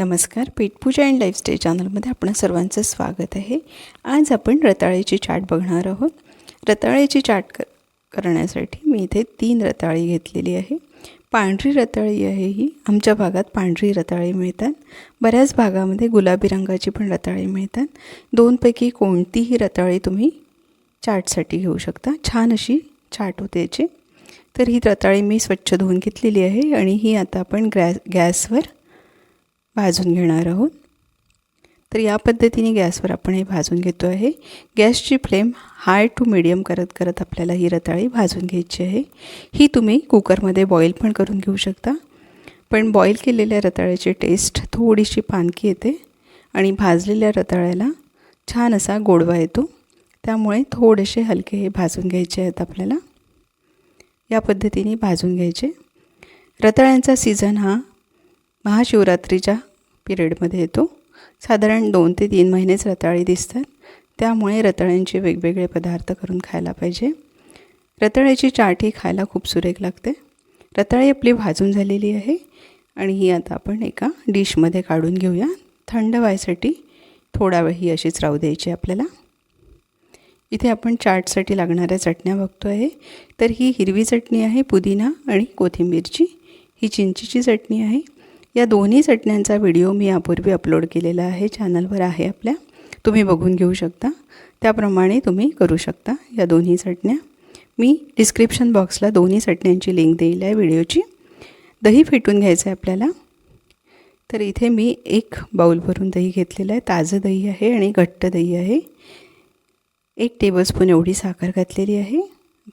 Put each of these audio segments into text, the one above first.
नमस्कार. पेटपूजा and lifestyle चॅनलमध्ये आपणा सर्वांचं स्वागत आहे. आज आपण रताळ्याची चाट बघणार आहोत. रताळ्याची चाट कर करण्यासाठी मी इथे तीन रताळी घेतलेली आहे. पांढरी रताळी आहे ही. आमच्या भागात पांढरी रताळी मिळतात. बऱ्याच भागामध्ये गुलाबी रंगाची पण रताळी मिळतात. दोनपैकी कोणतीही रताळी तुम्ही चाटसाठी घेऊ शकता. छान अशी चाट होते याची. तर ही रताळी मी स्वच्छ धुवून घेतलेली आहे आणि ही आता आपण ग्रॅ गॅसवर भाजून घेणार आहोत. तर या पद्धतीने गॅसवर आपण हे भाजून घेतो आहे. गॅसची फ्लेम हाय टू मिडियम करत करत आपल्याला ही रताळी भाजून घ्यायची आहे. ही तुम्ही कुकरमध्ये बॉईल पण करून घेऊ शकता. पण बॉईल केलेल्या रताळ्याची टेस्ट थोडीशी पानकी येते आणि भाजलेल्या रताळ्याला छान असा गोडवा येतो. त्यामुळे थोडेसे हलके हे भाजून घ्यायचे आहेत आपल्याला. या पद्धतीने भाजून घ्यायचे. रताळ्यांचा सीझन हा महाशिवरात्रीच्या पिरियडमध्ये येतो. साधारण दोन ते तीन महिनेच रताळी दिसतात. त्यामुळे रताळ्यांचे वेगवेगळे पदार्थ करून खायला पाहिजे. रताळ्याची चाट ही खायला खूप सुरेख लागते. रताळी आपली भाजून झालेली आहे आणि ही आता आपण एका डिशमध्ये काढून घेऊया. थंड व्हायसाठी थोडा वेळ ही अशीच राहू द्यायची आपल्याला. इथे आपण चाटसाठी लागणाऱ्या चटण्या बघतो आहे. तर ही हिरवी चटणी आहे पुदिना आणि कोथिंबीरची. ही चिंचीची चटणी आहे. या दोन्ही चटण्यांचा व्हिडिओ मी यापूर्वी अपलोड केलेला आहे. चॅनलवर आहे आपल्या. तुम्ही बघून घेऊ शकता. त्याप्रमाणे तुम्ही करू शकता या दोन्ही चटण्या. मी डिस्क्रिप्शन बॉक्सला दोन्ही चटण्यांची लिंक देईल आहे व्हिडिओची. दही फेटून घ्यायचं आहे आपल्याला. तर इथे मी एक बाऊल भरून दही घेतलेलं आहे. ताजं दही आहे आणि घट्ट दही आहे. एक टेबलस्पून एवढी साखर घातलेली आहे.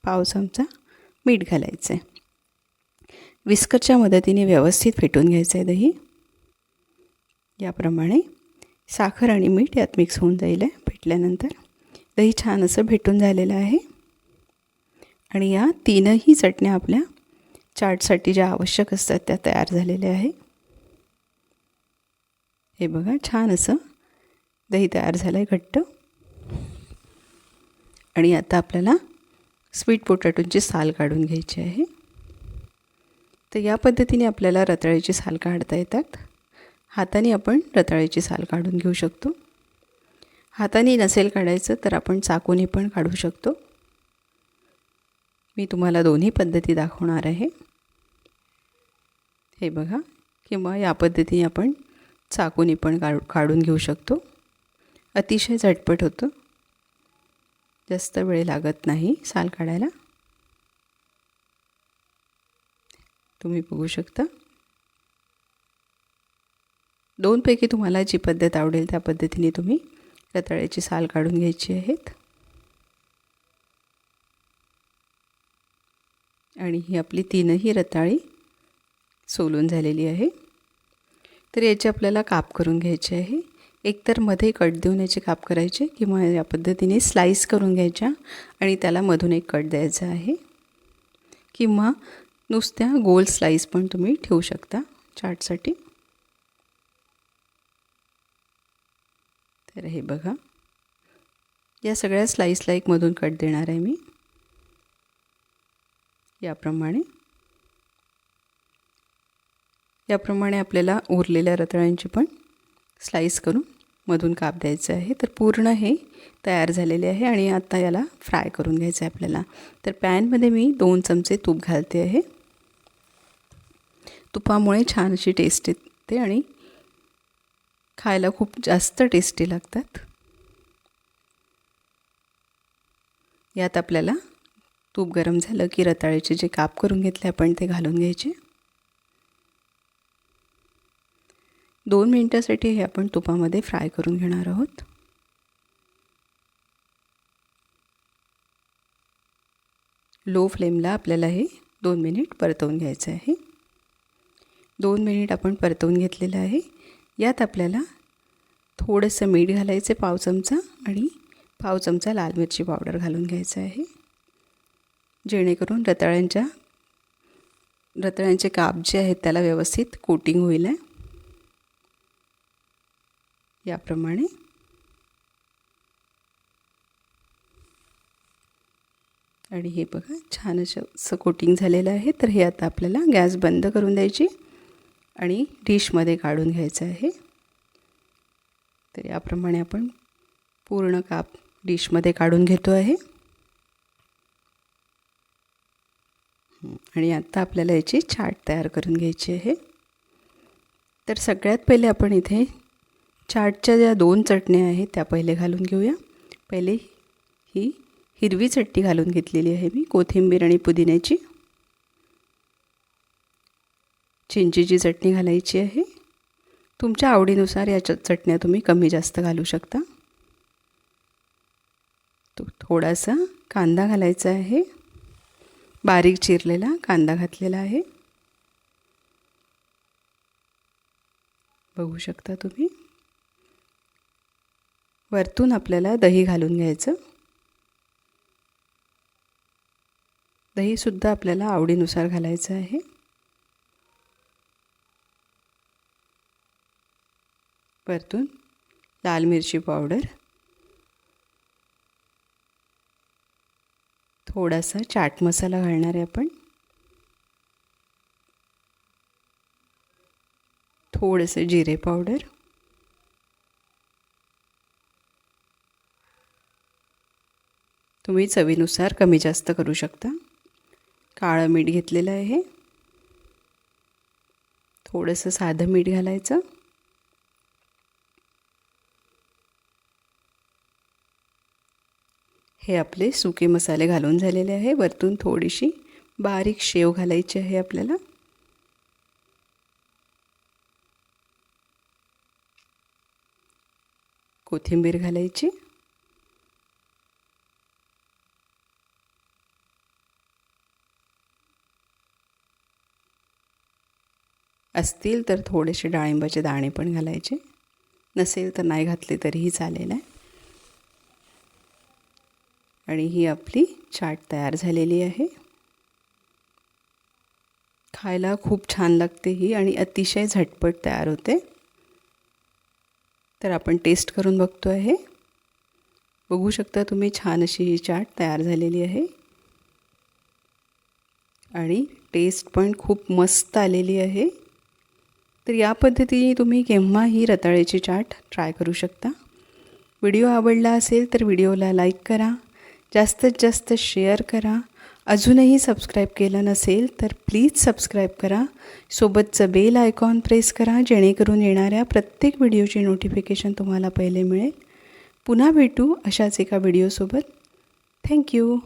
पाव चमचा मीठ घालायचं आहे विस्करच्या मदतीने व्यवस्थित फेटून घ्यायचं आहे दही. याप्रमाणे साखर आणि मीठ यात मिक्स होऊन जाईल आहे फेटल्यानंतर. दही छान असं भेटून झालेलं आहे. आणि या तीनही चटण्या आपल्या चाटसाठी ज्या आवश्यक असतात त्या तयार झालेल्या आहे. हे बघा छान असं दही तयार झालं आहे घट्ट. आणि आता आपल्याला स्वीट पोटॅटोची साल काढून घ्यायची आहे. तर या पद्धतीने आपल्याला रताळ्याची साल काढता येतात. हाताने आपण रताळ्याची साल काढून घेऊ शकतो. हाताने नसेल काढायचं तर आपण चाकूने पण काढू शकतो. मी तुम्हाला दोन्ही पद्धती दाखवणार आहे. हे बघा किंवा या पद्धतीने आपण चाकूने पण काढू काढून घेऊ शकतो. अतिशय झटपट होतं. जास्त वेळ लागत नाही साल काढायला. तुम्ही बघू शकता. दोनपैकी तुम्हाला जी पद्धत आवडेल त्या पद्धतीने तुम्ही रताळ्याची साल काढून घ्यायची आहेत. आणि ही आपली तीनही रताळी सोलून झालेली आहे. तर याचे आपल्याला काप करून घ्यायचे आहे. एकतरमध्ये कट देऊन याचे काप करायचे किंवा या पद्धतीने स्लाईस करून घ्यायच्या आणि त्याला मधून एक कट द्यायचा आहे. किंवा नुसत्या गोल स्लाईस पण तुम्ही ठेवू शकता चाटसाठी. तर हे बघा. या सगळ्या स्लाईसला एक मधून कट देणार आहे मी. याप्रमाणे. याप्रमाणे आपल्याला उरलेल्या रताळ्यांची पण स्लाईस करून मधून काप द्यायचं आहे. तर पूर्ण हे तयार झालेले आहे आणि आता याला फ्राय करून घ्यायचं आहे आपल्याला. तर पॅनमध्ये मी दोन चमचे तूप घालते आहे. तुपामुळे छान अशी टेस्ट येते आणि खायला खूप जास्त टेस्टी लागतात. यात आपल्याला तूप गरम झालं की रताळ्याचे जे काप करून घेतले आपण ते घालून घ्यायचे. दोन मिनटासाठी हे आपण तुपामध्ये फ्राय करून घेणार आहोत. लो फ्लेमला आपल्याला हे दोन मिनिट परतवून घ्यायचं आहे. दोन मिनिट आपण परतवून घेतलेलं आहे. यात आपल्याला थोडंसं मीठ घालायचं पाव चमचा आणि पाव चमचा लाल मिरची पावडर घालून घ्यायचं आहे. जेणेकरून रताळ्यांच्या रताळ्यांचे काप जे आहेत त्याला व्यवस्थित कोटिंग होईल आहे. याप्रमाणे आणि हे बघा छान असं असं कोटिंग झालेलं आहे. तर हे आता आपल्याला गॅस बंद करून द्यायची. आणि डिशमध्ये काढून घ्यायचं आहे. तर याप्रमाणे आपण पूर्ण काप डिशमध्ये काढून घेतो आहे. आणि आत्ता आपल्याला याची चाट तयार करून घ्यायची आहे. तर सगळ्यात पहिले आपण इथे चाटच्या ज्या दोन चटण्या आहेत त्या पहिले घालून घेऊया. पहिले ही हिरवी चटणी घालून घेतलेली आहे मी कोथिंबीर आणि पुदिन्याची. चिंचेची चटणी घालायची आहे. तुमच्या आवडीनुसार या चटण्या तुम्ही कमी जास्त घालू शकता. तो थोडासा कांदा घालायचा आहे. बारीक चिरलेला कांदा घातलेला आहे. बघू शकता तुम्ही. वरतून आपल्याला दही घालून घ्यायचं. दहीसुद्धा आपल्याला आवडीनुसार घालायचं आहे. वरतून लाल मिरची पावडर थोडासा चाट मसाला घालणार आहे आपण. थोडंसं जिरे पावडर. तुम्ही चवीनुसार कमी जास्त करू शकता. काळं मीठ घेतलेलं आहे. थोडंसं साधं मीठ घालायचं. हे आपले सुके मसाले घालून झालेले आहे. वरतून थोडीशी बारीक शेव घालायची आहे आपल्याला. कोथिंबीर घालायची. असतील तर थोडेसे डाळिंबाचे दाणे पण घालायचे. नसेल तर नाही घातले तरीही चालेल आहे. आणि ही आपली चाट तयार झालेली आहे. खायला खूप छान लागते ही आणि अतिशय झटपट तयार होते. तर आपण टेस्ट करून बघतो आहे. बघू शकता तुम्ही छान अशी ही चाट तयार झालेली आहे. आणि टेस्ट पण खूप मस्त आलेली आहे. तर या पद्धतीने तुम्ही केव्हाही रताळ्याची चाट ट्राय करू शकता. व्हिडिओ आवडला असेल तर व्हिडिओला लाईक करा. जास्तीत जास्त शेअर करा. अजूनही सबस्क्राईब केलं नसेल तर प्लीज सबस्क्राईब करा. सोबतचं बेल आयकॉन प्रेस करा जेणेकरून येणाऱ्या प्रत्येक व्हिडिओची नोटिफिकेशन तुम्हाला पहिले मिळेल. पुन्हा भेटू अशाच एका व्हिडिओसोबत थँक्यू